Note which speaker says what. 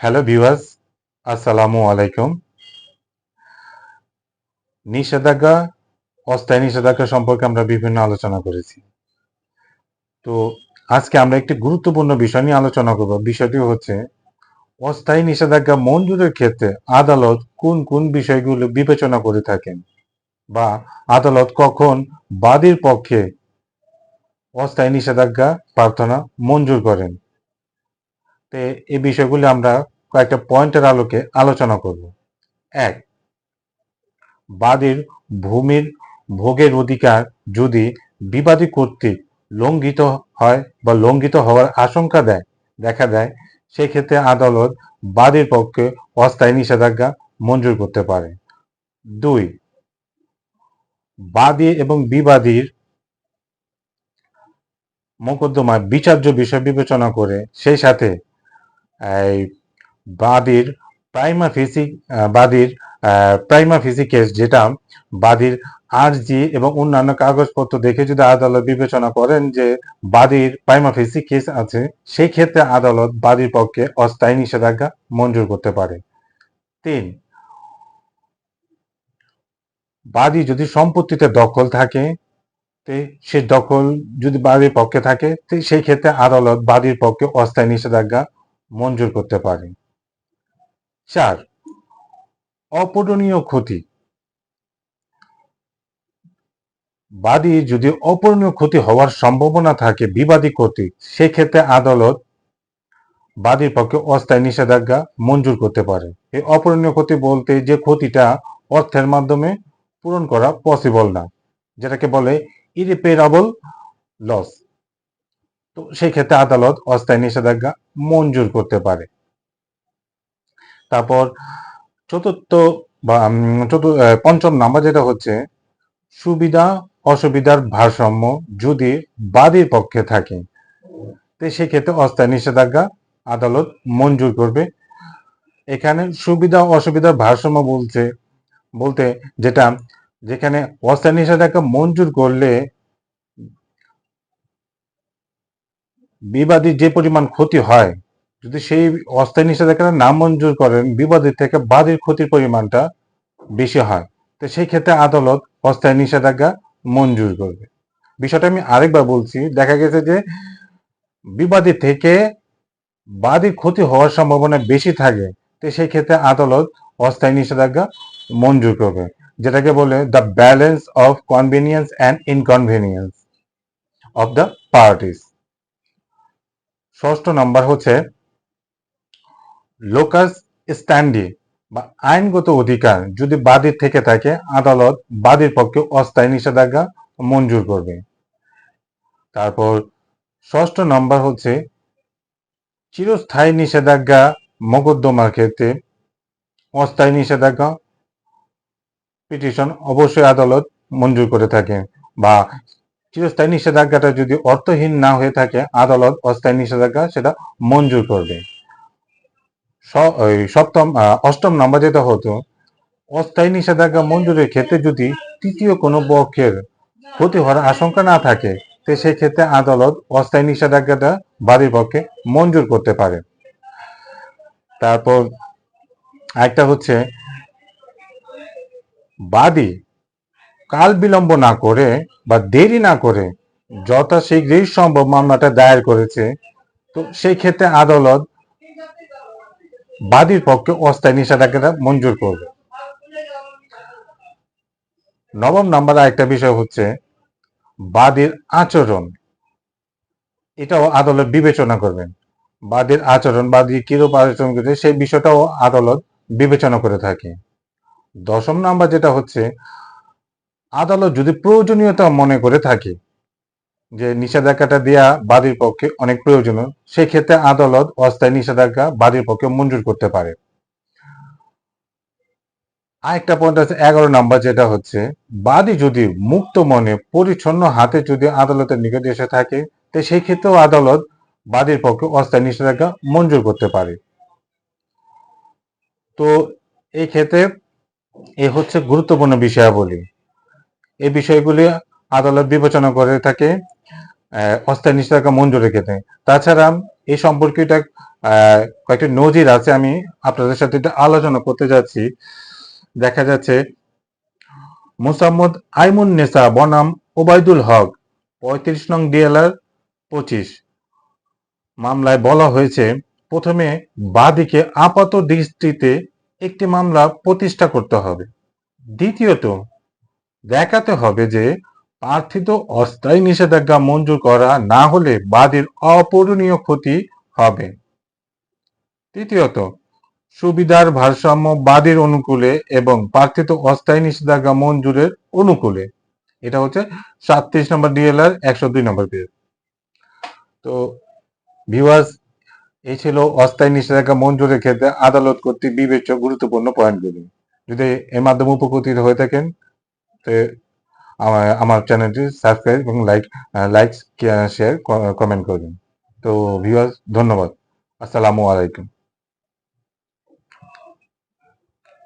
Speaker 1: Hello viewers আসসালামু আলাইকুম নিষেধাজ্ঞা, অস্থায়ী নিষেধাজ্ঞা সম্পর্কে আমরা বিভিন্ন আলোচনা করেছি। তো আজকে আমরা একটি গুরুত্বপূর্ণ বিষয় নিয়ে আলোচনা করব। বিষয়টি হচ্ছে, অস্থায়ী নিষেধাজ্ঞা মঞ্জুরের ক্ষেত্রে আদালত কোন কোন বিষয়গুলো বিবেচনা করে থাকেন বা আদালত কখন বাদীর পক্ষে অস্থায়ী নিষেধাজ্ঞা প্রার্থনা মঞ্জুর করেন? তো এই বিষয়গুলি আমরা কয়েকটা পয়েন্টের আলোকে আলোচনা করব। এক, বাদীর ভূমির ভোগের অধিকার যদি বিবাদী কর্তৃক লঙ্ঘিত হয় বা লঙ্ঘিত হওয়ার আশঙ্কা দেয়, দেখা দেয়, সেক্ষেত্রে আদালত বাদীর পক্ষে অস্থায়ী নিষেধাজ্ঞা মঞ্জুর করতে পারে। দুই, বাদী এবং বিবাদীর মোকদ্দমায় বিচার্য বিষয় বিবেচনা করে সেই সাথে বাদীর প্রাইমা ফিসি বাদীর প্রাইমা ফিসি কেস যেটা, বাদীর আরজি এবং অন্যান্য কাগজপত্র দেখে যদি আদালত বিবেচনা করেন যে বাদীর প্রাইমা ফিসি কেস আছে, সেই ক্ষেত্রে আদালত বাদীর পক্ষে অস্থায়ী নিষেধাজ্ঞা মঞ্জুর করতে পারে। তিন, বাদী যদি সম্পত্তিতে দখল থাকে সে দখল যদি বাদীর পক্ষে থাকে সেই ক্ষেত্রে আদালত বাদীর পক্ষে অস্থায়ী নিষেধাজ্ঞা মঞ্জুর করতে পারে। চার অপূরণীয় ক্ষতি। বাদী যদি অপূরণীয় ক্ষতি হওয়ার সম্ভাবনা থাকে বিবাদী কর্তৃক সেক্ষেত্রে আদালত বাদীর পক্ষে অস্থায়ী নিষেধাজ্ঞা মঞ্জুর করতে পারে। এই অপূরণীয় ক্ষতি বলতে যে ক্ষতিটা অর্থের মাধ্যমে পূরণ করা পসিবল না, যেটাকে বলে ইরিপেয়ারেবল লস তো সেই ক্ষেত্রে আদালত অস্থায়ী নিষেধাজ্ঞা মঞ্জুর করতে পারে। তারপর চতুর্থ বা চতুর্থ পঞ্চম নাম্বার যেটা হচ্ছে, সুবিধা অসুবিধার ভারসাম্য যদি বাদীর পক্ষে থাকে, তো সেক্ষেত্রে অস্থায়ী নিষেধাজ্ঞা আদালত মঞ্জুর করবে। এখানে সুবিধা অসুবিধার ভারসাম্য বলছে, বলতে যেটা, যেখানে অস্থায়ী নিষেধাজ্ঞা মঞ্জুর করলে বিবাদীর যে পরিমাণ ক্ষতি হয়, যদি সেই অস্থায়ী নিষেধাজ্ঞা না মঞ্জুর করেন বিবাদীর থেকে বাদীর ক্ষতির পরিমাণটা বেশি হয়। তো সেই ক্ষেত্রে আদালত অস্থায়ী নিষেধাজ্ঞা মঞ্জুর করবে। বিষয়টা আমি আরেকবার বলছি, দেখা গেছে যে বিবাদী থেকে বাদীর ক্ষতি হওয়ার সম্ভাবনা বেশি থাকে, তো সেই ক্ষেত্রে আদালত অস্থায়ী নিষেধাজ্ঞা মঞ্জুর করবে, যেটাকে বলে the balance of convenience and inconvenience of the parties ষষ্ঠ নম্বর হচ্ছে লোকাস স্ট্যান্ডি বা আইনগত অধিকার যদি বাদীর থেকে থাকে, আদালত বাদীর পক্ষে অস্থায়ী নিষেধাজ্ঞা মঞ্জুর করবে। তারপর ষষ্ঠ নম্বর হচ্ছে চিরস্থায়ী নিষেধাজ্ঞা মোকদ্দমার ক্ষেত্রে অস্থায়ী নিষেধাজ্ঞা পিটিশন অবশ্যই আদালত মঞ্জুর করে থাকে বা চিরস্থায়ী নিষেধাজ্ঞাটা যদি অর্থহীন না হয়ে থাকে, আদালত অস্থায়ী নিষেধাজ্ঞা সেটা মঞ্জুর করবে। সপ্তম অষ্টম নাম্বার যেটা হতো, অস্থায়ী নিষেধাজ্ঞা মঞ্জুরের ক্ষেত্রে যদি তৃতীয় কোনো পক্ষের ক্ষতি হওয়ার আশঙ্কা না থাকে, তো সেই ক্ষেত্রে আদালত অস্থায়ী নিষেধাজ্ঞাটা বাদীর পক্ষে মঞ্জুর করতে পারে। তারপর একটা হচ্ছে, বাদী কাল বিলম্ব না করে বা দেরি না করে যথাশীঘ্রই সম্ভব মামলাটা দায়ের করেছে। তো সেই ক্ষেত্রে আদালত বাদীর পক্ষে অস্থায়ী নিষেধাজ্ঞাটা মঞ্জুর করবে। নবম নাম্বার আরেকটা বিষয় হচ্ছে বাদীর আচরণ। এটাও আদালত বিবেচনা করবেন। বাদীর আচরণ, বাদী কিরূপ আচরণ করছে সেই বিষয়টাও আদালত বিবেচনা করে থাকে। দশম নাম্বার যেটা হচ্ছে আদালত যদি প্রয়োজনীয়তা মনে করে থাকে, যে নিষেধাজ্ঞাটা দেয়া বাদীর পক্ষে অনেক প্রয়োজনীয় সেই ক্ষেত্রে আদালত অস্থায়ী নিষেধাজ্ঞা বাদীর পক্ষে মঞ্জুর করতে পারে। আরেকটা পয়েন্ট আছে, এগারো নাম্বার, যেটা হচ্ছে, বাদী যদি মুক্ত মনে পরিচ্ছন্ন হাতে যদি আদালতের নিকট এসে থাকে, তো সেই ক্ষেত্রেও আদালত বাদীর পক্ষে অস্থায়ী নিষেধাজ্ঞা মঞ্জুর করতে পারে। তো এই ক্ষেত্রে এ হচ্ছে গুরুত্বপূর্ণ বিষয়াবলী। এই বিষয়গুলি আদালত বিবেচনা করে থাকে অস্থায়ী নিষেধাজ্ঞা মঞ্জুরের ক্ষেত্রে তাছাড়া এই সম্পর্কিত কয়েকটি নজির আছে, আমি আপনাদের সাথে আলোচনা করতে যাচ্ছি। দেখা যাচ্ছে, মোসাম্মদ আইমুন নেসা, বনাম ওবায়দুল হক, পঁয়ত্রিশ নং ডিএলআর পঁচিশ। মামলায় বলা হয়েছে, প্রথমে বাদীকে আপাত দৃষ্টিতে একটি মামলা প্রতিষ্ঠা করতে হবে। দ্বিতীয়ত দেখাতে হবে যে প্রার্থিত অস্থায়ী নিষেধাজ্ঞা মঞ্জুর করা না হলে বাদীর অপূরণীয় ক্ষতি হবে। তৃতীয়ত, সুবিধার ভারসাম্য বাদীর অনুকূলে এবং প্রার্থিত অস্থায়ী নিষেধাজ্ঞা মঞ্জুরের অনুকূলে। এটা হচ্ছে সাতত্রিশ নম্বর ডিএলআর, একশো দুই নম্বর পেজ। তো ভিউয়ার্স এই ছিল অস্থায়ী নিষেধাজ্ঞা মঞ্জুরের ক্ষেত্রে আদালত কর্তৃক বিবেচ্য গুরুত্বপূর্ণ পয়েন্টগুলি। যদি এর মাধ্যমে উপকৃত হয়ে থাকেন আমার চ্যানেলটি সাবস্ক্রাইব এবং লাইক লাইক শেয়ার কমেন্ট করবেন। তো ভিউয়ার্স ধন্যবাদ। আসসালামু আলাইকুম।